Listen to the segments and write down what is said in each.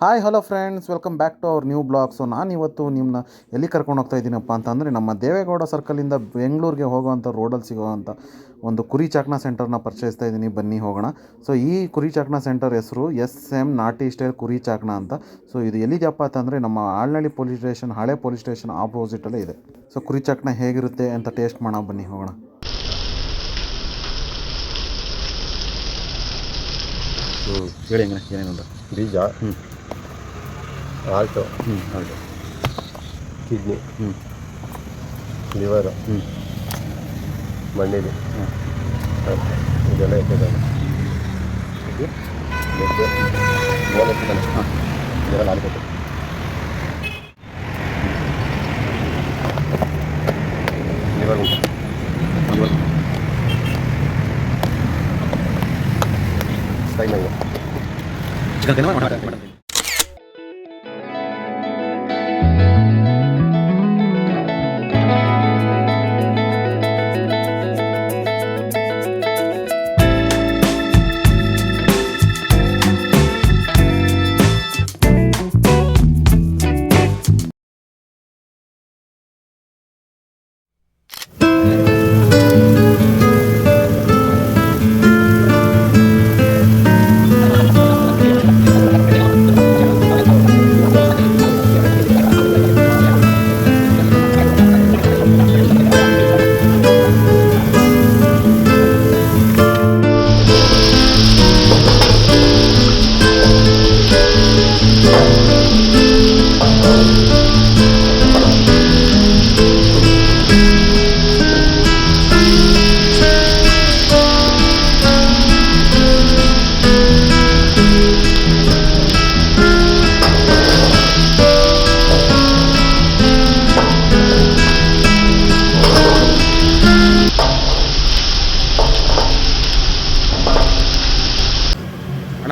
Hi hello friends welcome back to our new blog so ನಾನು ಇವತ್ತು ನಿಮ್ಮನ್ನ ಎಲ್ಲಿ ಕರ್ಕೊಂಡು ಹೋಗ್ತಾ ಇದ್ದೀನಪ್ಪ ಅಂತಂದರೆ ನಮ್ಮ ದೇವೇಗೌಡ ಸರ್ಕಲಿಂದ ಬೆಂಗಳೂರಿಗೆ ಹೋಗುವಂಥ ರೋಡಲ್ಲಿ ಸಿಗೋವಂಥ ಒಂದು ಕುರಿ ಚಾಕ್ನ ಸೆಂಟರ್ನ ಪರಿಚಯಿಸ್ತಾ ಇದ್ದೀನಿ. ಬನ್ನಿ ಹೋಗೋಣ. ಸೊ ಈ ಕುರಿ ಚಾಕ್ನ ಸೆಂಟರ್ ಹೆಸರು ಎಸ್ ಎಂ ನಾಟಿ ಸ್ಟೈಲ್ ಕುರಿ ಚಾಕ್ನ ಅಂತ. ಸೊ ಇದು ಎಲ್ಲಿದೆಯಪ್ಪ ಅಂತಂದರೆ ನಮ್ಮ ಆಳ್ನಳ್ಳಿ ಪೊಲೀಸ್ ಸ್ಟೇಷನ್ ಹಳೆ ಪೊಲೀಸ್ ಸ್ಟೇಷನ್ ಆಪೋಸಿಟಲ್ಲೇ ಇದೆ. ಸೊ ಕುರಿ ಚಾಕ್ನ ಹೇಗಿರುತ್ತೆ ಅಂತ ಟೇಸ್ಟ್ ಮಾಡೋಣ. ಬನ್ನಿ ಹೋಗೋಣ. ಹೇಳಿ ಹೆಂಗೆ? ಏನೇನು ಅಂತ ಬೀಜ? ಹ್ಞೂ ಆಲ್ಟು ಹ್ಞೂ ಹೌದು ಕಿಡ್ನಿ. ಹ್ಞೂ ಲಿವರು. ಹ್ಞೂ ಮಣ್ಣಿಲಿ ಹ್ಞೂ ಇದೆಲ್ಲ ಇಟ್ಟಿದ್ದಾರೆ. ಹಾಂ. ಇದೆಲ್ಲ ಆಲ್ಕೊಟ್ಟು ಲಿವರ್ ಉಂಟು. ಮಂಗ ಚಿಕನ್ ತಿನ್ನೋ ಮಟನ್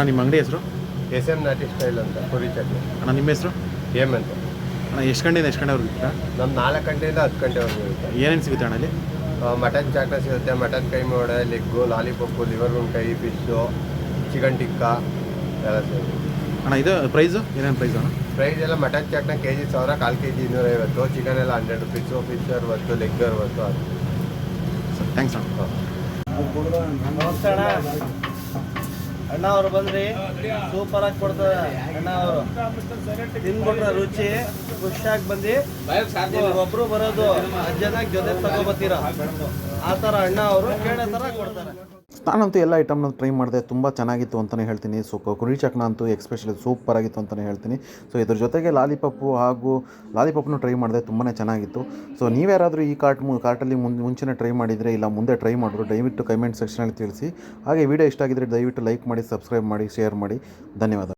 ಅಣ್ಣ ನಿಮ್ಮ ಅಂಗಡಿ ಹೆಸರು? ಎಸ್ ಎಂ ನಾಟಿ ಸ್ಟೈಲ್ ಅಂತ ಪುರಿ ಚಟ್ನಿ. ಅಣ್ಣ ನಿಮ್ಮ ಹೆಸರು? ಎಂ ಅಂತ. ಅಣ್ಣ ಎಷ್ಟು ಗಂಟೆಯಿಂದ ಎಷ್ಟು ಗಂಟೆವರೆಗೂ ಇರ್ತೀರಾ? ನಮ್ಮ ನಾಲ್ಕು ಗಂಟೆಯಿಂದ ಹತ್ತು ಗಂಟೆವರೆಗೂ ಇರುತ್ತೆ. ಏನೇನು ಸಿಗುತ್ತೆ ಅಣ್ಣ ಅಲ್ಲಿ? ಮಟನ್ ಚಾಕ್ನ ಸಿಗುತ್ತೆ ಮಟನ್ ಕೈ ಮೋಡೆ ಲೆಗ್ಗು ಲಾಲಿಪಾಪು ಲಿವರ್ ಉಂಟೈ ಫಿಶ್ಶು ಚಿಕನ್ ಟಿಕ್ಕಾ ಎಲ್ಲ ಸಿಗುತ್ತೆ. ಅಣ್ಣ ಇದು ಪ್ರೈಸು ಏನೇನು ಪ್ರೈಸ್ ಅಣ್ಣ? ಪ್ರೈಸ್ ಎಲ್ಲ ಮಟನ್ ಚಾಕ್ನ ಕೆ ಜಿ ಸಾವಿರ ಕಾಲು ಕೆ ಜಿ ಇನ್ನೂರೈವತ್ತು. ಚಿಕನ್ ಎಲ್ಲ ಹಂಡ್ರೆಡ್ ರುಪೀಸು ಫಿಶ್ ಅರವತ್ತು ಲೆಗ್ ಅರವತ್ತು ಅದು. ಸರ್ ಥ್ಯಾಂಕ್ಸ್ ಅಣ್ಣ. ನಮಸ್ತೆ ಅಣ್ಣ. ಅಣ್ಣ ಅವ್ರು ಬಂದ್ರಿ. ಸೂಪರ್ ಆಗಿ ಕೊಡ್ತಾರೆ ಅಣ್ಣ ಅವರು. ತಿನ್ಬಿಟ್ರೆ ರುಚಿ ಖುಷಿಯಾಗಿ ಬಂದಿ ಒಬ್ರು ಬರೋದು, ಹತ್ತು ಜನ ಜೊತೆ ತಗೋಬತ್ತೀರ ಆ ತರ ಅಣ್ಣ ಅವರು, ಕೇಳೋ ತರ ಕೊಡ್ತಾರೆ. ನಾನಂತೂ ಎಲ್ಲ ಐಟಮ್ನ ಟ್ರೈ ಮಾಡಿದೆ. ತುಂಬ ಚೆನ್ನಾಗಿತ್ತು ಅಂತಲೇ ಹೇಳ್ತೀನಿ. ಸೊ ಕುರಿ ಚಕ್ನ ಅಂತೂ ಎಕ್ಸ್ಪೆಷಲಿ ಸೂಪರ್ ಆಗಿತ್ತು ಅಂತಲೇ ಹೇಳ್ತೀನಿ. ಸೊ ಇದ್ರ ಜೊತೆಗೆ ಲಾಲಿಪಪ್ಪು ಹಾಗೂ ಲಾಲಿಪಪ್ನು ಟ್ರೈ ಮಾಡಿದೆ. ತುಂಬಾ ಚೆನ್ನಾಗಿತ್ತು. ಸೊ ನೀವ್ಯಾರಾದರೂ ಈ ಕಾರ್ಟ್ ಮು ಕಾರ್ಟಲ್ಲಿ ಮುಂದೆ ಮುಂಚೆನೇ ಟ್ರೈ ಮಾಡಿದರೆ ಇಲ್ಲ ಮುಂದೆ ಟ್ರೈ ಮಾಡಿದ್ರು ದಯವಿಟ್ಟು ಕಮೆಂಟ್ ಸೆಕ್ಷನಲ್ಲಿ ತಿಳಿಸಿ. ಹಾಗೆ ವಿಡಿಯೋ ಇಷ್ಟ ಆಗಿದ್ದರೆ ದಯವಿಟ್ಟು ಲೈಕ್ ಮಾಡಿ ಸಬ್ಸ್ಕ್ರೈಬ್ ಮಾಡಿ ಶೇರ್ ಮಾಡಿ. ಧನ್ಯವಾದ.